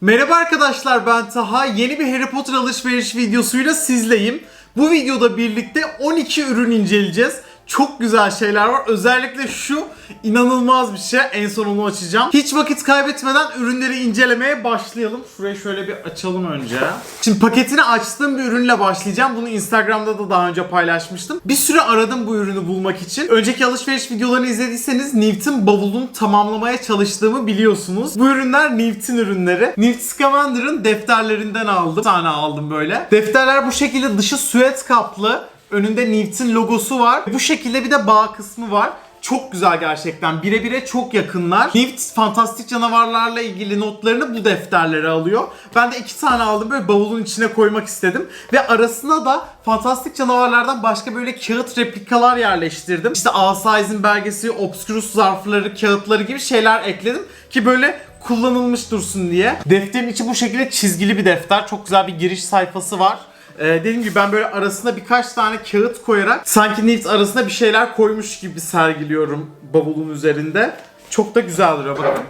Merhaba arkadaşlar ben Taha. Yeni bir Harry Potter alışveriş videosuyla sizleyim. Bu videoda birlikte 12 ürün inceleyeceğiz. Çok güzel şeyler var. Özellikle şu inanılmaz bir şey. En son onu açacağım. Hiç vakit kaybetmeden ürünleri incelemeye başlayalım. Şurayı şöyle bir açalım önce. Şimdi paketini açtığım bir ürünle başlayacağım. Bunu Instagram'da da daha önce paylaşmıştım. Bir süre aradım bu ürünü bulmak için. Önceki alışveriş videolarını izlediyseniz Newton bavulunu tamamlamaya çalıştığımı biliyorsunuz. Bu ürünler Newton ürünleri. Newt Scamander'ın defterlerinden aldım. Bir tane aldım böyle. Defterler bu şekilde dışı süet kaplı. Önünde Newton logosu var. Bu şekilde bir de bağ kısmı var. Çok güzel gerçekten. Bire bire çok yakınlar. Newt fantastik canavarlarla ilgili notlarını bu defterlere alıyor. Ben de iki tane aldım böyle bavulun içine koymak istedim. Ve arasına da fantastik canavarlardan başka böyle kağıt replikalar yerleştirdim. İşte Asaiz'in belgesi, Obscurus zarfları, kağıtları gibi şeyler ekledim. Ki böyle kullanılmış dursun diye. Defterin içi bu şekilde çizgili bir defter. Çok güzel bir giriş sayfası var. Ee, dediğim gibi ben böyle arasına birkaç tane kağıt koyarak sanki Newt arasına bir şeyler koymuş gibi sergiliyorum bavulun üzerinde. Çok da güzel duruyor bakın.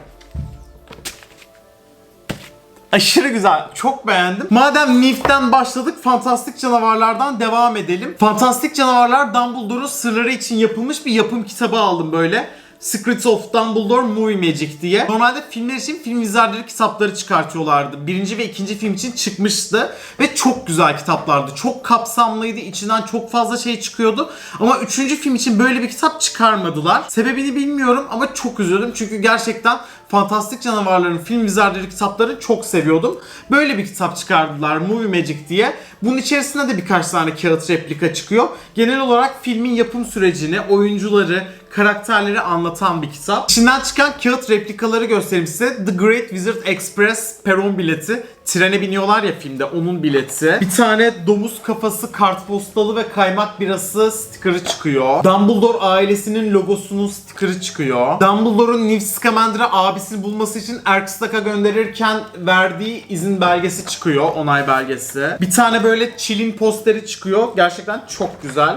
Aşırı güzel. Çok beğendim. Madem Newt'ten başladık fantastik canavarlardan devam edelim. Fantastik canavarlar Dumbledore'un sırları için yapılmış bir yapım kitabı aldım böyle. Secrets of Dumbledore Movie Magic diye. Normalde filmler için film izlerleri kitapları çıkartıyorlardı. Birinci ve ikinci film için çıkmıştı. Ve çok güzel kitaplardı. Çok kapsamlıydı. İçinden çok fazla şey çıkıyordu. Ama üçüncü film için böyle bir kitap çıkarmadılar. Sebebini bilmiyorum ama çok üzüldüm. Çünkü gerçekten Fantastik Canavarların film izlerleri kitaplarını çok seviyordum. Böyle bir kitap çıkardılar Movie Magic diye. Bunun içerisinde de birkaç tane kağıt replika çıkıyor. Genel olarak filmin yapım sürecini, oyuncuları, karakterleri anlatan bir kitap. İçinden çıkan kağıt replikaları göstereyim size. The Great Wizard Express peron bileti. Trene biniyorlar ya filmde onun bileti. Bir tane domuz kafası kartpostalı ve kaymak birası stikeri çıkıyor. Dumbledore ailesinin logosunun stikeri çıkıyor. Dumbledore'un Newt Scamander'a abisini bulması için Erkstok'a gönderirken verdiği izin belgesi çıkıyor. Onay belgesi. Bir tane böyle Chill'in posteri çıkıyor. Gerçekten çok güzel.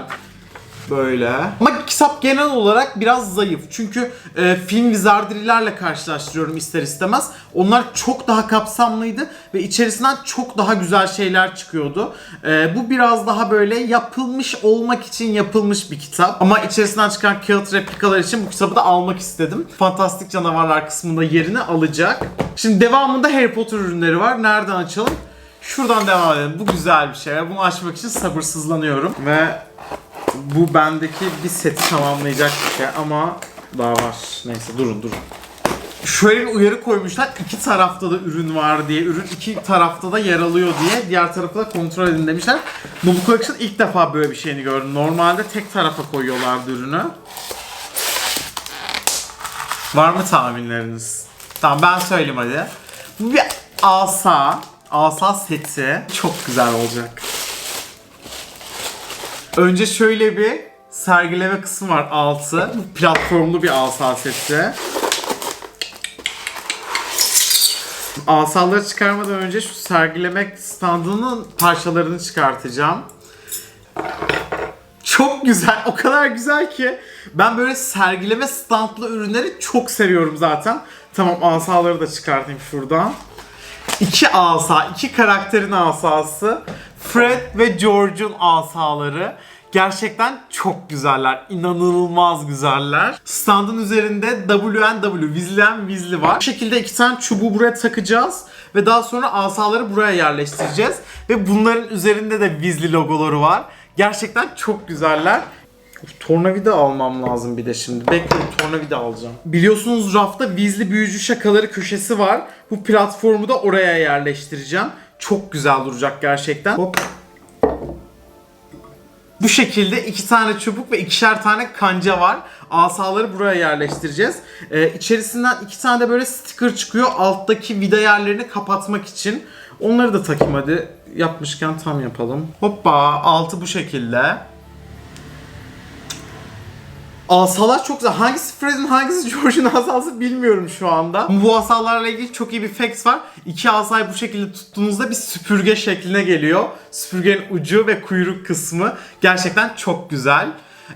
Böyle. Ama kitap genel olarak biraz zayıf. Çünkü e, film vizardirilerle karşılaştırıyorum ister istemez. Onlar çok daha kapsamlıydı ve içerisinden çok daha güzel şeyler çıkıyordu. E, bu biraz daha böyle yapılmış olmak için yapılmış bir kitap. Ama içerisinden çıkan kağıt replikalar için bu kitabı da almak istedim. Fantastik canavarlar kısmında yerini alacak. Şimdi devamında Harry Potter ürünleri var. Nereden açalım? Şuradan devam edelim. Bu güzel bir şey. Bunu açmak için sabırsızlanıyorum. Ve bu bendeki bir seti tamamlayacak bir şey ama daha var. Neyse durun durun. Şöyle bir uyarı koymuşlar. iki tarafta da ürün var diye. Ürün iki tarafta da yer alıyor diye. Diğer tarafı da kontrol edin demişler. Bu bu collection ilk defa böyle bir şeyini gördüm. Normalde tek tarafa koyuyorlardı ürünü. Var mı tahminleriniz? Tamam ben söyleyeyim hadi. Bu bir asa. Asa seti. Çok güzel olacak. Önce şöyle bir sergileme kısmı var altı. Platformlu bir asa seti. Asaları çıkarmadan önce şu sergileme standının parçalarını çıkartacağım. Çok güzel. O kadar güzel ki. Ben böyle sergileme standlı ürünleri çok seviyorum zaten. Tamam asaları da çıkartayım şuradan. İki asa, iki karakterin asası. Fred ve George'un asaları. Gerçekten çok güzeller. İnanılmaz güzeller. Standın üzerinde WNW, Weasley Weasley var. Bu şekilde iki tane çubuğu buraya takacağız. Ve daha sonra asaları buraya yerleştireceğiz. Ve bunların üzerinde de Weasley logoları var. Gerçekten çok güzeller. Tornavida almam lazım bir de şimdi. Bekleyin tornavida alacağım. Biliyorsunuz rafta Weasley büyücü şakaları köşesi var. Bu platformu da oraya yerleştireceğim. Çok güzel duracak gerçekten. Hop. Bu şekilde iki tane çubuk ve ikişer tane kanca var. Asaları buraya yerleştireceğiz. Ee, içerisinden iki tane de böyle sticker çıkıyor. Alttaki vida yerlerini kapatmak için. Onları da takayım hadi. Yapmışken tam yapalım. Hoppa altı bu şekilde. Asalar çok güzel. Hangisi Fred'in hangisi George'un asası bilmiyorum şu anda. Bu asalarla ilgili çok iyi bir fact var. İki asayı bu şekilde tuttuğunuzda bir süpürge şekline geliyor. Süpürgenin ucu ve kuyruk kısmı gerçekten çok güzel.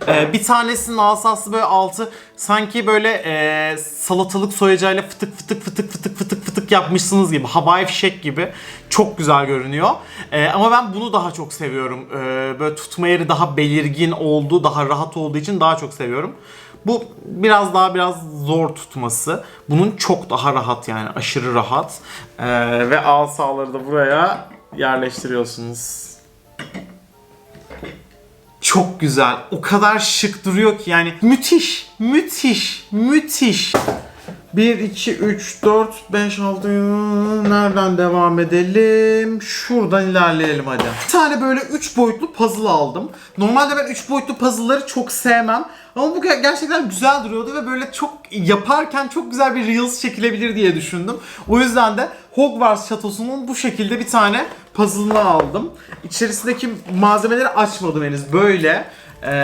Ee, bir tanesinin asası böyle altı sanki böyle e, salatalık soyacağıyla fıtık fıtık fıtık fıtık fıtık fıtık yapmışsınız gibi. Havai fişek gibi. Çok güzel görünüyor. Ee, ama ben bunu daha çok seviyorum. Ee, böyle tutma yeri daha belirgin olduğu, daha rahat olduğu için daha çok seviyorum. Bu biraz daha biraz zor tutması. Bunun çok daha rahat yani aşırı rahat. Ee, ve asaları da buraya yerleştiriyorsunuz. Çok güzel. O kadar şık duruyor ki yani müthiş, müthiş, müthiş. 1, 2, 3, 4, 5, 6, nereden devam edelim? Şuradan ilerleyelim hadi. Bir tane böyle 3 boyutlu puzzle aldım. Normalde ben 3 boyutlu puzzle'ları çok sevmem. Ama bu ger- gerçekten güzel duruyordu ve böyle çok yaparken çok güzel bir Reels çekilebilir diye düşündüm. O yüzden de Hogwarts şatosunun bu şekilde bir tane puzzle'ını aldım. İçerisindeki malzemeleri açmadım henüz. Böyle Ee,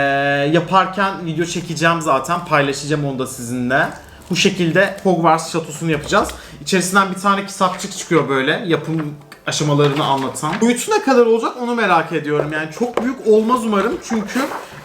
yaparken video çekeceğim zaten. Paylaşacağım onu da sizinle. Bu şekilde Hogwarts şatosunu yapacağız. İçerisinden bir tane kitapçık çıkıyor böyle yapım aşamalarını anlatan. Boyutu ne kadar olacak onu merak ediyorum. Yani çok büyük olmaz umarım çünkü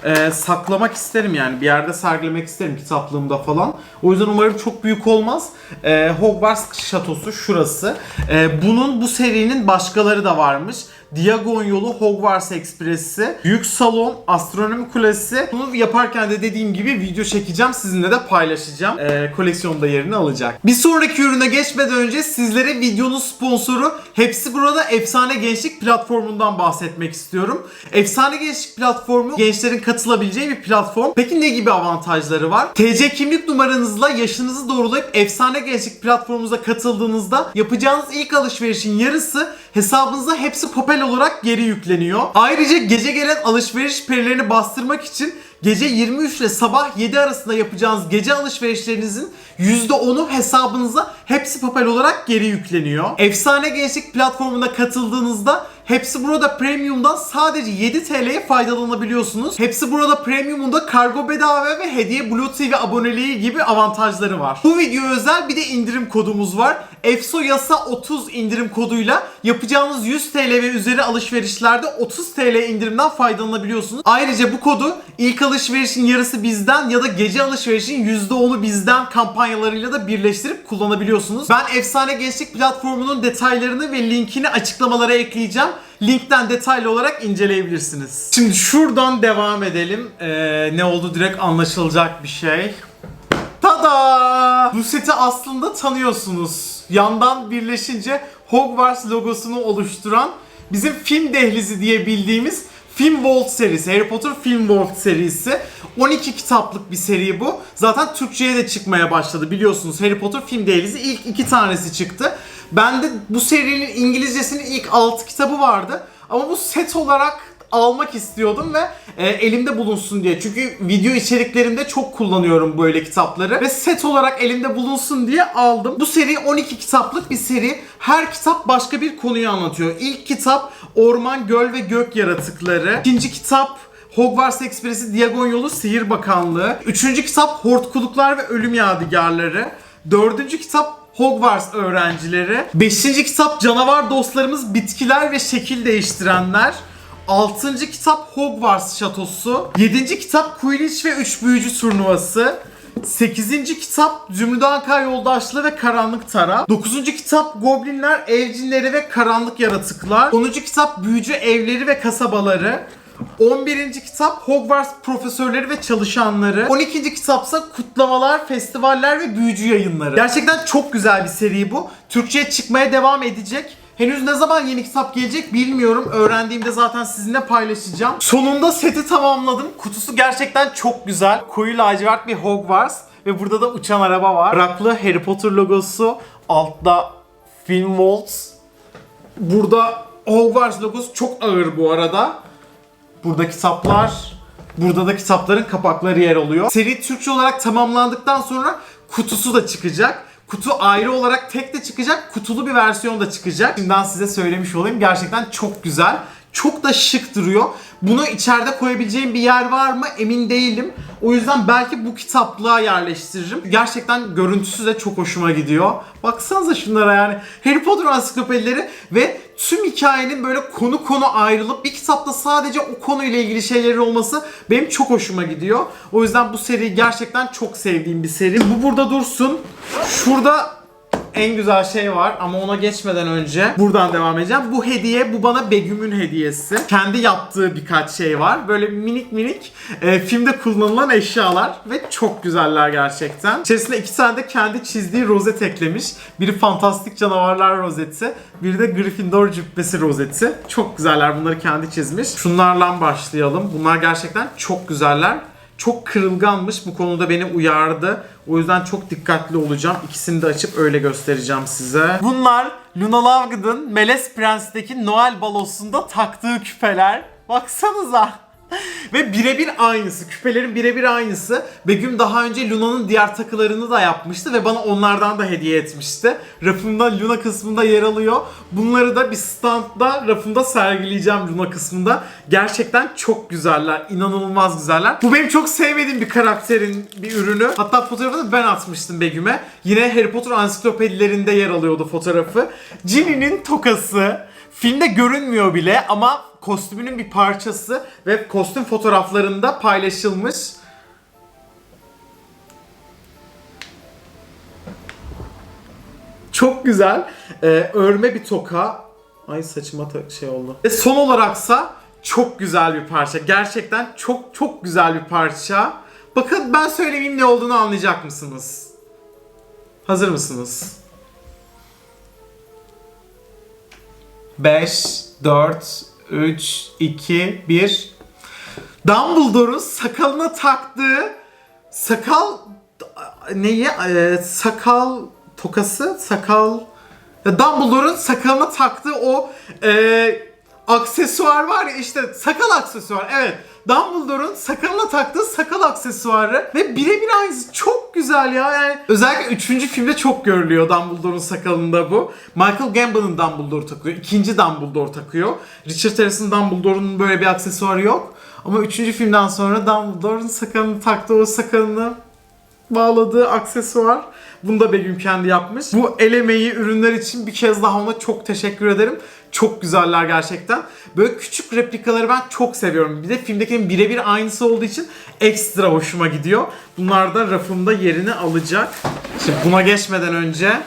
e, saklamak isterim yani bir yerde sergilemek isterim kitaplığımda falan. O yüzden umarım çok büyük olmaz. E, Hogwarts şatosu şurası. E, bunun bu serinin başkaları da varmış. Diagon yolu Hogwarts Ekspresi, Büyük Salon, Astronomi Kulesi. Bunu yaparken de dediğim gibi video çekeceğim. Sizinle de paylaşacağım. Ee, koleksiyonda yerini alacak. Bir sonraki ürüne geçmeden önce sizlere videonun sponsoru Hepsi Burada Efsane Gençlik platformundan bahsetmek istiyorum. Efsane Gençlik platformu gençlerin katılabileceği bir platform. Peki ne gibi avantajları var? TC kimlik numaranızla yaşınızı doğrulayıp Efsane Gençlik platformumuza katıldığınızda yapacağınız ilk alışverişin yarısı hesabınıza hepsi Popel olarak geri yükleniyor. Ayrıca gece gelen alışveriş perilerini bastırmak için gece 23 ile sabah 7 arasında yapacağınız gece alışverişlerinizin %10'u hesabınıza hepsi Popel olarak geri yükleniyor. Efsane Gençlik platformuna katıldığınızda Hepsi burada Premium'dan sadece 7 TL'ye faydalanabiliyorsunuz. Hepsi burada Premium'un da kargo bedava ve hediye Blue TV aboneliği gibi avantajları var. Bu video özel bir de indirim kodumuz var. EFSO Yasa 30 indirim koduyla yapacağınız 100 TL ve üzeri alışverişlerde 30 TL indirimden faydalanabiliyorsunuz. Ayrıca bu kodu ilk alışverişin yarısı bizden ya da gece alışverişin %10'u bizden kampanyalarıyla da birleştirip kullanabiliyorsunuz. Ben Efsane Gençlik platformunun detaylarını ve linkini açıklamalara ekleyeceğim. Linkten detaylı olarak inceleyebilirsiniz. Şimdi şuradan devam edelim. Ee, ne oldu direkt anlaşılacak bir şey. Tada! Bu seti aslında tanıyorsunuz. Yandan birleşince Hogwarts logosunu oluşturan bizim film dehlizi diye bildiğimiz Film Vault serisi, Harry Potter Film Vault serisi. 12 kitaplık bir seri bu. Zaten Türkçe'ye de çıkmaya başladı biliyorsunuz. Harry Potter Film Dehlizi ilk iki tanesi çıktı. Ben de bu serinin İngilizcesinin ilk 6 kitabı vardı. Ama bu set olarak almak istiyordum ve e, elimde bulunsun diye. Çünkü video içeriklerimde çok kullanıyorum böyle kitapları ve set olarak elimde bulunsun diye aldım. Bu seri 12 kitaplık bir seri. Her kitap başka bir konuyu anlatıyor. İlk kitap Orman, Göl ve Gök Yaratıkları. İkinci kitap Hogwarts Ekspresi Diagon Yolu Sihir Bakanlığı. Üçüncü kitap Hortkuluklar ve Ölüm Yadigarları. Dördüncü kitap Hogwarts öğrencileri. Beşinci kitap Canavar Dostlarımız Bitkiler ve Şekil Değiştirenler. Altıncı kitap Hogwarts Şatosu. Yedinci kitap Quidditch ve Üç Büyücü Turnuvası. 8. kitap Zümrüt Anka Yoldaşlığı ve Karanlık Taraf. 9. kitap Goblinler, Evcinleri ve Karanlık Yaratıklar. 10. kitap Büyücü Evleri ve Kasabaları. 11. kitap Hogwarts Profesörleri ve Çalışanları. 12. kitapsa Kutlamalar, Festivaller ve Büyücü Yayınları. Gerçekten çok güzel bir seri bu. Türkçe'ye çıkmaya devam edecek. Henüz ne zaman yeni kitap gelecek bilmiyorum. Öğrendiğimde zaten sizinle paylaşacağım. Sonunda seti tamamladım. Kutusu gerçekten çok güzel. Koyu lacivert bir Hogwarts. Ve burada da uçan araba var. Raklı Harry Potter logosu. Altta Film Waltz. Burada Hogwarts logosu çok ağır bu arada. Burada kitaplar, burada da kitapların kapakları yer alıyor. Seri Türkçe olarak tamamlandıktan sonra kutusu da çıkacak. Kutu ayrı olarak tek de çıkacak, kutulu bir versiyon da çıkacak. Şimdiden size söylemiş olayım. Gerçekten çok güzel. Çok da şık duruyor. Bunu içeride koyabileceğim bir yer var mı emin değilim. O yüzden belki bu kitaplığa yerleştiririm. Gerçekten görüntüsü de çok hoşuma gidiyor. Baksanıza şunlara yani. Harry Potter ansiklopedileri ve tüm hikayenin böyle konu konu ayrılıp bir kitapta sadece o konuyla ilgili şeyleri olması benim çok hoşuma gidiyor. O yüzden bu seriyi gerçekten çok sevdiğim bir seri. Bu burada dursun. Şurada en güzel şey var ama ona geçmeden önce buradan devam edeceğim. Bu hediye, bu bana Begüm'ün hediyesi. Kendi yaptığı birkaç şey var. Böyle minik minik e, filmde kullanılan eşyalar ve çok güzeller gerçekten. İçerisinde iki tane de kendi çizdiği rozet eklemiş. Biri Fantastik Canavarlar rozeti, biri de Gryffindor cübbesi rozeti. Çok güzeller. Bunları kendi çizmiş. Şunlarla başlayalım. Bunlar gerçekten çok güzeller çok kırılganmış. Bu konuda beni uyardı. O yüzden çok dikkatli olacağım. İkisini de açıp öyle göstereceğim size. Bunlar Luna Lovegood'un Meles Prens'teki Noel balosunda taktığı küpeler. Baksanıza. Ve birebir aynısı. Küpelerin birebir aynısı. Begüm daha önce Luna'nın diğer takılarını da yapmıştı ve bana onlardan da hediye etmişti. Rafımda Luna kısmında yer alıyor. Bunları da bir standda rafımda sergileyeceğim Luna kısmında. Gerçekten çok güzeller. inanılmaz güzeller. Bu benim çok sevmediğim bir karakterin bir ürünü. Hatta fotoğrafını ben atmıştım Begüm'e. Yine Harry Potter ansiklopedilerinde yer alıyordu fotoğrafı. Ginny'nin tokası. Filmde görünmüyor bile ama kostümünün bir parçası ve kostüm fotoğraflarında paylaşılmış. Çok güzel. Ee, örme bir toka. Ay saçıma şey oldu. Ve son olaraksa çok güzel bir parça. Gerçekten çok çok güzel bir parça. Bakın ben söylemeyeyim ne olduğunu anlayacak mısınız? Hazır mısınız? 5, 4, 3, 2, 1. Dumbledore'un sakalına taktığı sakal neyi? Ee, sakal tokası, sakal Dumbledore'un sakalına taktığı o e, aksesuar var ya işte sakal aksesuar evet. Dumbledore'un sakalına taktığı sakal aksesuarı ve birebir aynısı çok güzel ya yani özellikle 3. filmde çok görülüyor Dumbledore'un sakalında bu. Michael Gambon'un Dumbledore takıyor. ikinci Dumbledore takıyor. Richard Harris'in Dumbledore'un böyle bir aksesuarı yok. Ama 3. filmden sonra Dumbledore'un sakalını taktığı o sakalını bağladığı aksesuar. Bunu da Begüm kendi yapmış. Bu el emeği ürünler için bir kez daha ona çok teşekkür ederim. Çok güzeller gerçekten. Böyle küçük replikaları ben çok seviyorum. Bir de filmdekinin birebir aynısı olduğu için ekstra hoşuma gidiyor. Bunlar da rafımda yerini alacak. Şimdi buna geçmeden önce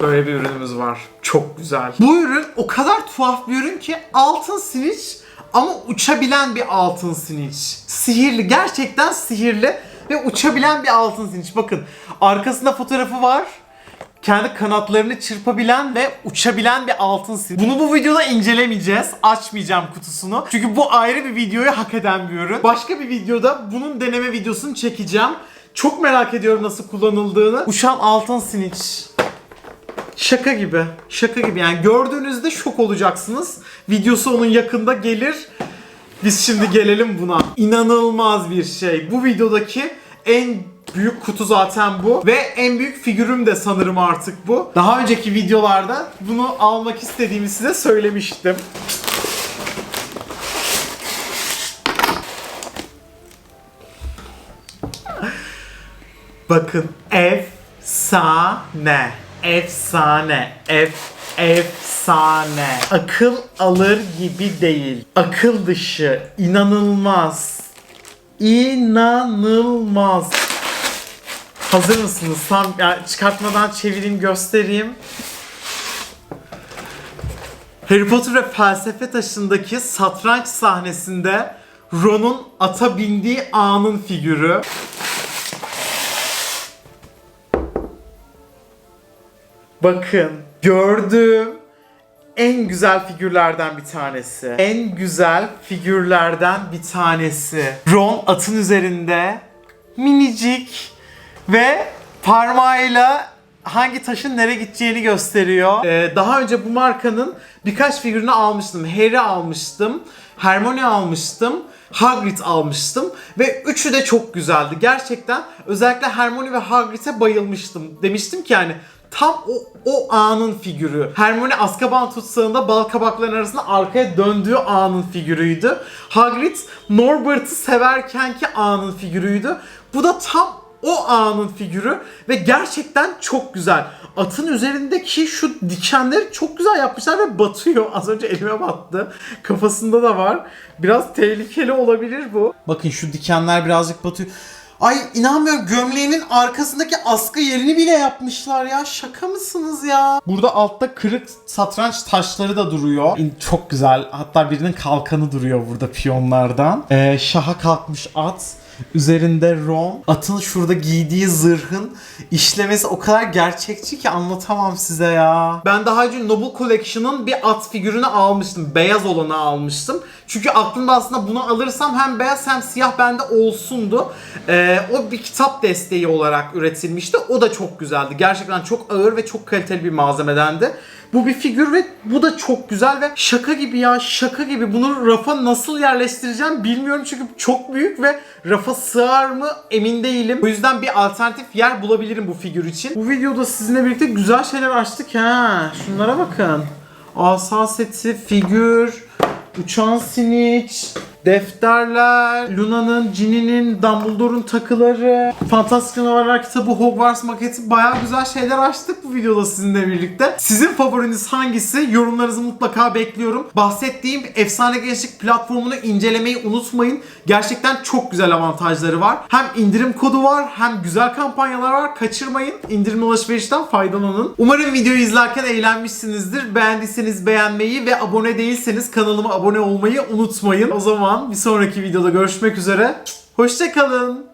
böyle bir ürünümüz var. Çok güzel. Bu ürün o kadar tuhaf bir ürün ki altın siniç ama uçabilen bir altın siniç. Sihirli, gerçekten sihirli ve uçabilen bir altın siniç. Bakın arkasında fotoğrafı var. Kendi kanatlarını çırpabilen ve uçabilen bir altın siniç. Bunu bu videoda incelemeyeceğiz. Açmayacağım kutusunu. Çünkü bu ayrı bir videoyu hak eden bir ürün. Başka bir videoda bunun deneme videosunu çekeceğim. Çok merak ediyorum nasıl kullanıldığını. Uçan altın siniç. Şaka gibi. Şaka gibi yani gördüğünüzde şok olacaksınız. Videosu onun yakında gelir. Biz şimdi gelelim buna. İnanılmaz bir şey. Bu videodaki en büyük kutu zaten bu. Ve en büyük figürüm de sanırım artık bu. Daha önceki videolarda bunu almak istediğimi size söylemiştim. Bakın efsane. Efsane. Ef efsane. Akıl alır gibi değil. Akıl dışı. İnanılmaz. İnanılmaz. Hazır mısınız? Tam yani çıkartmadan çevireyim göstereyim. Harry Potter ve Felsefe Taşı'ndaki satranç sahnesinde Ron'un ata bindiği anın figürü. Bakın gördüğüm en güzel figürlerden bir tanesi. En güzel figürlerden bir tanesi. Ron atın üzerinde minicik ve parmağıyla hangi taşın nereye gideceğini gösteriyor. Ee, daha önce bu markanın birkaç figürünü almıştım. Harry almıştım. Hermione almıştım. Hagrid almıştım ve üçü de çok güzeldi. Gerçekten özellikle Hermione ve Hagrid'e bayılmıştım. Demiştim ki yani tam o, o anın figürü. Hermione Azkaban tutsağında bal kabakların arasında arkaya döndüğü anın figürüydü. Hagrid Norbert'ı severkenki anın figürüydü. Bu da tam o anın figürü ve gerçekten çok güzel. Atın üzerindeki şu dikenleri çok güzel yapmışlar ve batıyor. Az önce elime battı. Kafasında da var. Biraz tehlikeli olabilir bu. Bakın şu dikenler birazcık batıyor. Ay inanmıyorum gömleğinin arkasındaki askı yerini bile yapmışlar ya. Şaka mısınız ya? Burada altta kırık satranç taşları da duruyor. Çok güzel. Hatta birinin kalkanı duruyor burada piyonlardan. Ee, şaha kalkmış at. Üzerinde Ron. Atın şurada giydiği zırhın işlemesi o kadar gerçekçi ki anlatamam size ya. Ben daha önce Noble Collection'ın bir at figürünü almıştım. Beyaz olanı almıştım. Çünkü aklımda aslında bunu alırsam hem beyaz hem siyah bende olsundu. Ee, o bir kitap desteği olarak üretilmişti. O da çok güzeldi. Gerçekten çok ağır ve çok kaliteli bir malzemedendi. Bu bir figür ve bu da çok güzel ve şaka gibi ya şaka gibi. Bunu rafa nasıl yerleştireceğim bilmiyorum çünkü çok büyük ve rafa sığar mı emin değilim. O yüzden bir alternatif yer bulabilirim bu figür için. Bu videoda sizinle birlikte güzel şeyler açtık ha. Şunlara bakın. Asa seti, figür, uçan siniç, defterler, Luna'nın, Ginny'nin, Dumbledore'un takıları, Fantastik Canavarlar kitabı, Hogwarts maketi bayağı güzel şeyler açtık bu videoda sizinle birlikte. Sizin favoriniz hangisi? Yorumlarınızı mutlaka bekliyorum. Bahsettiğim Efsane Gençlik platformunu incelemeyi unutmayın. Gerçekten çok güzel avantajları var. Hem indirim kodu var hem güzel kampanyalar var. Kaçırmayın. İndirim alışverişten faydalanın. Umarım videoyu izlerken eğlenmişsinizdir. Beğendiyseniz beğenmeyi ve abone değilseniz kanalıma abone olmayı unutmayın. O zaman bir sonraki videoda görüşmek üzere. Hoşçakalın.